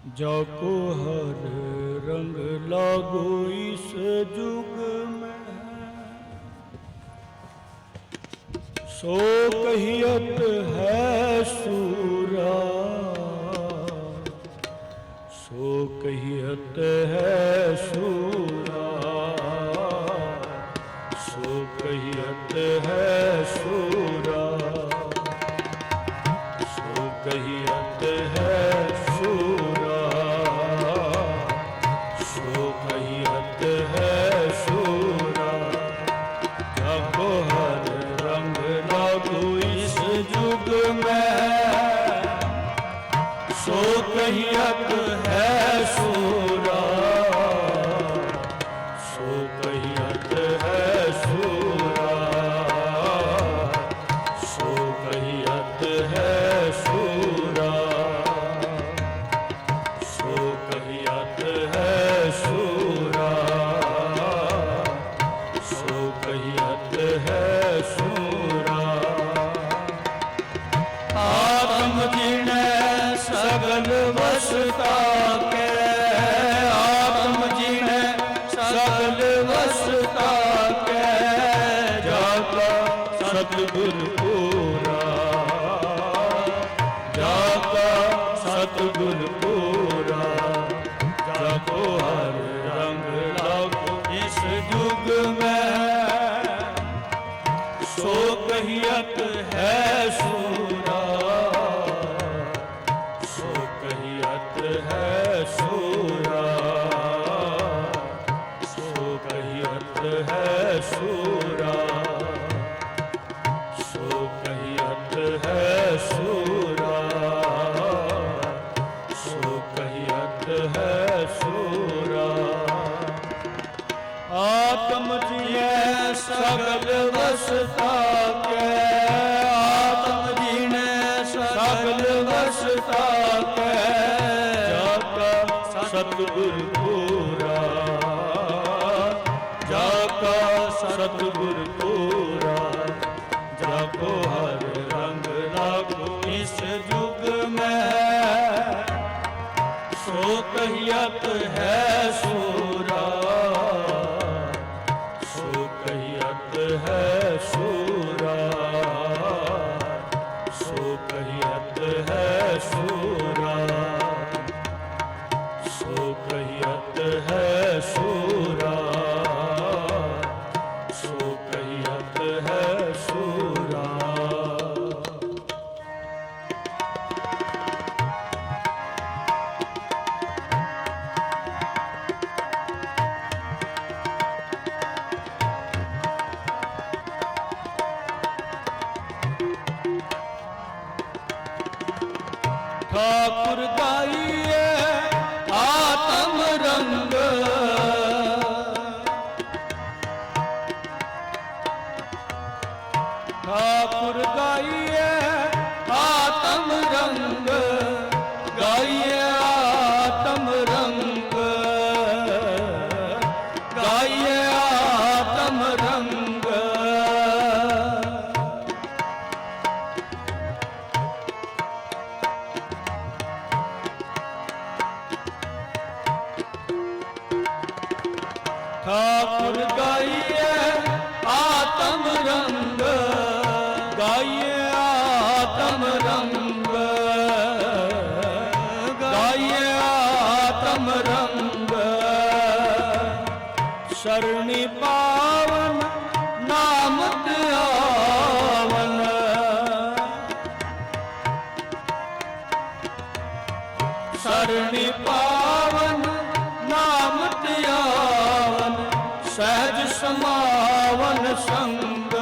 जो को हर रंग लागो इस जुग में सो कहियत है सूरा सो कहियत है ਆਤਮ ਜਿਣੈ ਸਗਲ ਵਸਤਾ ਕੈ। ਆਤਮ ਜਿਣੈ ਸਗਲ ਵਸਤਾ ਕੈ। ਜਾਤਾ ਸਤਿਗੁਰ ਪੂਰਾ। ਜਾਤਾ ਸਤਿਗੁਰ ਆਤਮ ਜੀਐ ਸਗਲ ਵਸਤਾ 可以 ਚਰਣੀ ਨਾਮ ਧਿਆਵਨ ਸਹਿਜ ਸਮਾਵਨ ਸੰਗ।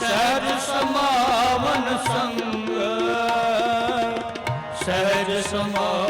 ਸਹਿਜ ਸਮਾਵਨ ਸੰਗ। ਸਹਿਜ ਸਮਾਵਨ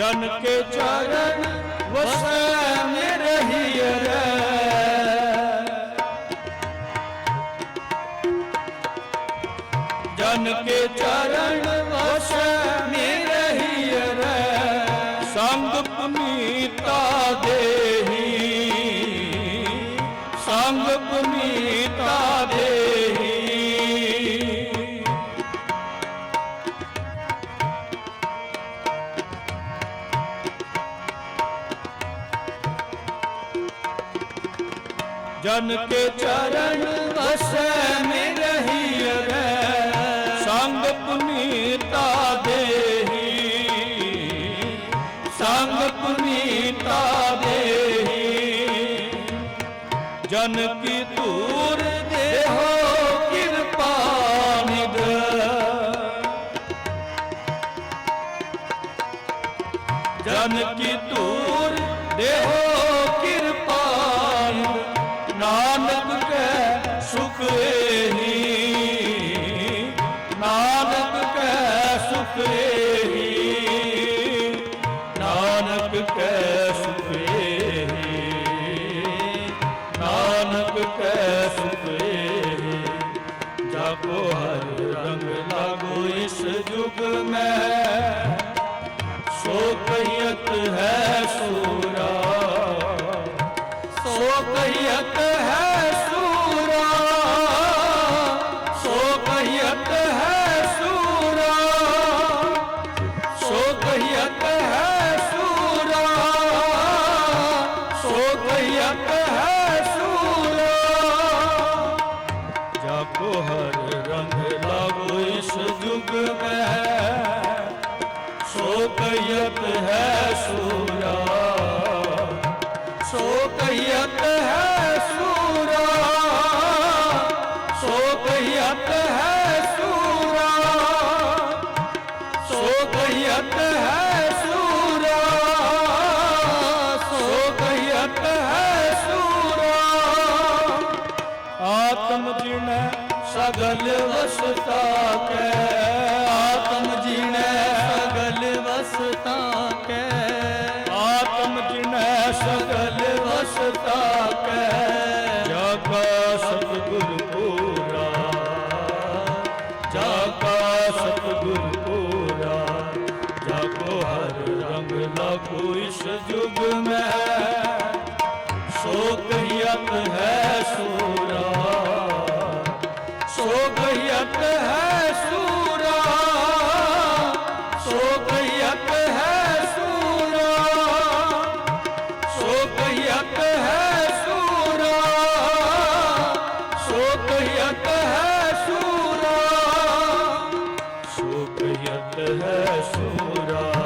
ਜਨ ਕੇ ਚਰਨ ਵਸੈ ਮੇਰੇ ਹੀਰੇ। ਜਨ ਕੇ ਚਰਨ ਵਸੈ ਮੇਰੇ ਹੀਰੇ। ਸੰਗ ਜਨ ਕੇ ਚਰਨ ਵਸੈ ਮਿਰਹੀ ਰਹਿ ਸੰਗ ਪੁਨੀਤਾ ਦੇਹੀ। ਸੰਗ ਪੁਨੀਤਾ ਦੇਹੀ। ਜਨ ਕੀ ਧੂਰ ਦੇਹੋ ਕਿਰਪਾ ਨਿਧ। ਜਨ ਕੀ ਧੂਰ ਦੇਹੋ ਇਸ ਜੁਗ ਮੈਂ ਸੋ ਕਹੀਅਤ ਹੈ ਸੂਰਾ। ਸੋ ਕਹੀਅਤ ਹੈ ਸੂਰਾ। ਸੋ ਕਹੀਅਤ ਹੈ ਸੂਰਾ। ਸੋ ਕਹੀਅਤ ਹੈ ਸਗਲ ਵਸਤਾ ਕੈ ਆਤਮ ਜਿਣੈ ਸਗਲ ਵਸਤਾ ਕੈ। ਆਤਮ ਜਿਣੈ ਸਗਲ ਵਸਤਾ ਕੈ। ਜਾਗਾ ਸਤਿਗੁਰ ਪੂਰਾ ਜਾਗਾ ਸਤਿਗੁਰ ਪੂਰਾ। ਜਾਗੋ ਹਰ ਰੰਗ ਲਾਗੋ ਇਸ ਜੁਗ ਮੈਂ। ਹੋਰਾ